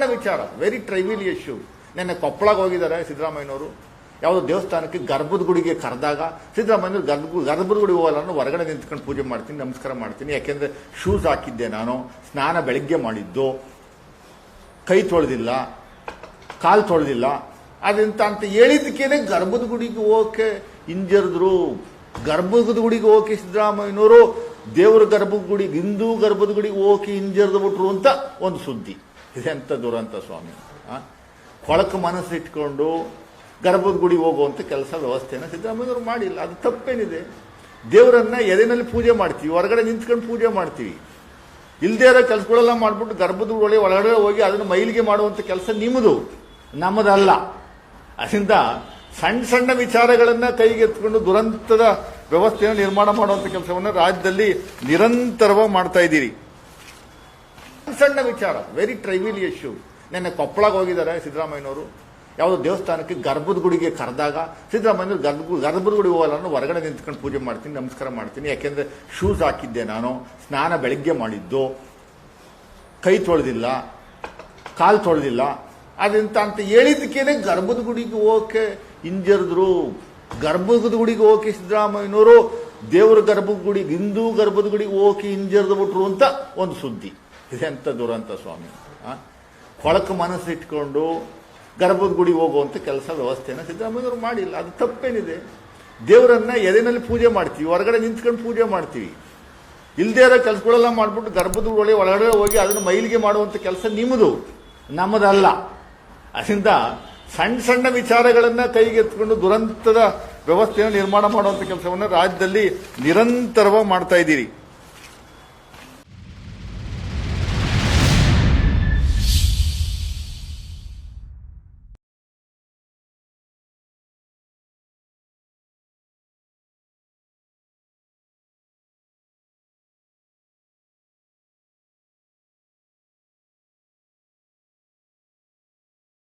ಸಣ್ಣ ವಿಚಾರ very ಟ್ರೈವಿಲ್ issue ನಿನ್ನೆ ಕೊಪ್ಪಳಗೆ ಹೋಗಿದ್ದಾರೆ ಸಿದ್ದರಾಮಯ್ಯನವರು. ಯಾವುದೋ ದೇವಸ್ಥಾನಕ್ಕೆ ಗರ್ಭದ ಗುಡಿಗೆ ಕರೆದಾಗ ಸಿದ್ದರಾಮಯ್ಯನವರು ಗರ್ಭ ಗರ್ಭದ ಗುಡಿ ಹೋಗಲ್ಲ ಹೊರಗಡೆ ನಿಂತ್ಕೊಂಡು ಪೂಜೆ ಮಾಡ್ತೀನಿ, ನಮಸ್ಕಾರ ಮಾಡ್ತೀನಿ. ಯಾಕೆಂದರೆ ಶೂಸ್ ಹಾಕಿದ್ದೆ ನಾನು, ಸ್ನಾನ ಬೆಳಗ್ಗೆ ಮಾಡಿದ್ದು. ಕೈ ತೊಳೆದಿಲ್ಲ, ಕಾಲು ತೊಳೆದಿಲ್ಲ. ಅದಂತ ಅಂತ ಹೇಳಿದ್ದಕ್ಕೇನೆ ಗರ್ಭದ ಗುಡಿಗೆ ಹೋಗಕ್ಕೆ ಹಿಂಜರಿದ್ರು. ಗರ್ಭದ ಗುಡಿಗೆ ಹೋಗಿ ಸಿದ್ದರಾಮಯ್ಯನವರು ದೇವರ ಗರ್ಭದ ಗುಡಿಗೆ ಹಿಂದೂ ಗರ್ಭದ ಗುಡಿಗೆ ಹೋಗಿ ಹಿಂಜರಿದು ಬಿಟ್ರು ಅಂತ ಒಂದು ಸುದ್ದಿ. ಇದೆಂತ ದುರಂತ ಸ್ವಾಮಿ? ಕೊಳಕು ಮನಸ್ಸು ಇಟ್ಕೊಂಡು ಗರ್ಭದ ಗುಡಿ ಹೋಗುವಂತ ಕೆಲಸ ವ್ಯವಸ್ಥೆನ ಸಿದ್ದರಾಮಯ್ಯವರು ಮಾಡಿಲ್ಲ. ಅದು ತಪ್ಪೇನಿದೆ. ದೇವರನ್ನ ಎದೆನಲ್ಲಿ ಪೂಜೆ ಮಾಡ್ತೀವಿ. ಹೊರಗಡೆ ನಿಂತ್ಕೊಂಡು ಪೂಜೆ ಮಾಡ್ತೀವಿ. ಇಲ್ಲದೇ ಇರೋ ಕೆಲಸಗಳೆಲ್ಲ ಮಾಡಿಬಿಟ್ಟು ಗರ್ಭದ ಒಳಗೆ ಒಳಗಡೆ ಹೋಗಿ ಅದನ್ನು ಮೈಲಿಗೆ ಮಾಡುವಂಥ ಕೆಲಸ ನಿಮ್ಮದು. ನಮ್ಮದಲ್ಲ. ಅದರಿಂದ ಸಣ್ಣ ಸಣ್ಣ ವಿಚಾರಗಳನ್ನು ಕೈಗೆತ್ಕೊಂಡು ದುರಂತದ ವ್ಯವಸ್ಥೆಯನ್ನು ನಿರ್ಮಾಣ ಮಾಡುವಂಥ ಕೆಲಸವನ್ನು ರಾಜ್ಯದಲ್ಲಿ ನಿರಂತರವಾಗಿ ಮಾಡ್ತಾ ಇದ್ದೀರಿ. ಸಣ್ಣ ವಿಚಾರ ವೆರಿ ಟ್ರೈವಿಲ್ ಇಶ್ಯೂ ನಿನ್ನೆ ಕೊಪ್ಪಳಗೆ ಹೋಗಿದ್ದಾರೆ ಸಿದ್ದರಾಮಯ್ಯನವರು. ಯಾವುದೋ ದೇವಸ್ಥಾನಕ್ಕೆ ಗರ್ಭದ ಗುಡಿಗೆ ಕರೆದಾಗ ಸಿದ್ದರಾಮಯ್ಯನವರು ಗರ್ಭ ಗರ್ಭದ ಗುಡಿ ಹೋಗಲ್ಲ ಹೊರಗಡೆ ನಿಂತ್ಕೊಂಡು ಪೂಜೆ ಮಾಡ್ತೀನಿ, ನಮಸ್ಕಾರ ಮಾಡ್ತೀನಿ. ಯಾಕೆಂದರೆ ಶೂಸ್ ಹಾಕಿದ್ದೆ ನಾನು, ಸ್ನಾನ ಬೆಳಗ್ಗೆ ಮಾಡಿದ್ದು. ಕೈ ತೊಳೆದಿಲ್ಲ, ಕಾಲು ತೊಳೆದಿಲ್ಲ. ಅದಂತ ಅಂತ ಹೇಳಿದ್ದಕ್ಕೇನೆ ಗರ್ಭದ ಗುಡಿಗೆ ಹೋಗಕ್ಕೆ ಹಿಂಜರಿದ್ರು. ಗರ್ಭದ ಗುಡಿಗೆ ಹೋಗಿ ಸಿದ್ದರಾಮಯ್ಯನವರು ದೇವರ ಗರ್ಭದ ಗುಡಿಗೆ ಹಿಂದೂ ಗರ್ಭದ ಗುಡಿಗೆ ಹೋಗಿ ಹಿಂಜರಿದು ಬಿಟ್ರು ಅಂತ ಒಂದು ಸುದ್ದಿ. ಇದೆಂತ ದುರಂತ ಸ್ವಾಮಿ? ಕೊಳಕು ಮನಸ್ಸು ಇಟ್ಕೊಂಡು ಗರ್ಭದ ಗುಡಿ ಹೋಗುವಂಥ ಕೆಲಸ ವ್ಯವಸ್ಥೆನ ಸಿದ್ದರಾಮಯ್ಯವ್ರು ಮಾಡಿಲ್ಲ. ಅದು ತಪ್ಪೇನಿದೆ. ದೇವರನ್ನ ಎದೆನಲ್ಲಿ ಪೂಜೆ ಮಾಡ್ತೀವಿ, ಹೊರಗಡೆ ನಿಂತ್ಕೊಂಡು ಪೂಜೆ ಮಾಡ್ತೀವಿ. ಇಲ್ಲದೇ ಇರೋ ಕೆಲಸಗಳೆಲ್ಲ ಮಾಡಿಬಿಟ್ಟು ಗರ್ಭದ ಒಳಗೆ ಒಳಗಡೆ ಹೋಗಿ ಅದನ್ನು ಮೈಲಿಗೆ ಮಾಡುವಂಥ ಕೆಲಸ ನಿಮ್ಮದು ನಮ್ಮದಲ್ಲ. ಅದರಿಂದ ಸಣ್ಣ ಸಣ್ಣ ವಿಚಾರಗಳನ್ನು ಕೈಗೆತ್ಕೊಂಡು ದುರಂತದ ವ್ಯವಸ್ಥೆಯನ್ನು ನಿರ್ಮಾಣ ಮಾಡುವಂಥ ಕೆಲಸವನ್ನು ರಾಜ್ಯದಲ್ಲಿ ನಿರಂತರವಾಗಿ ಮಾಡ್ತಾ ಇದ್ದೀರಿ.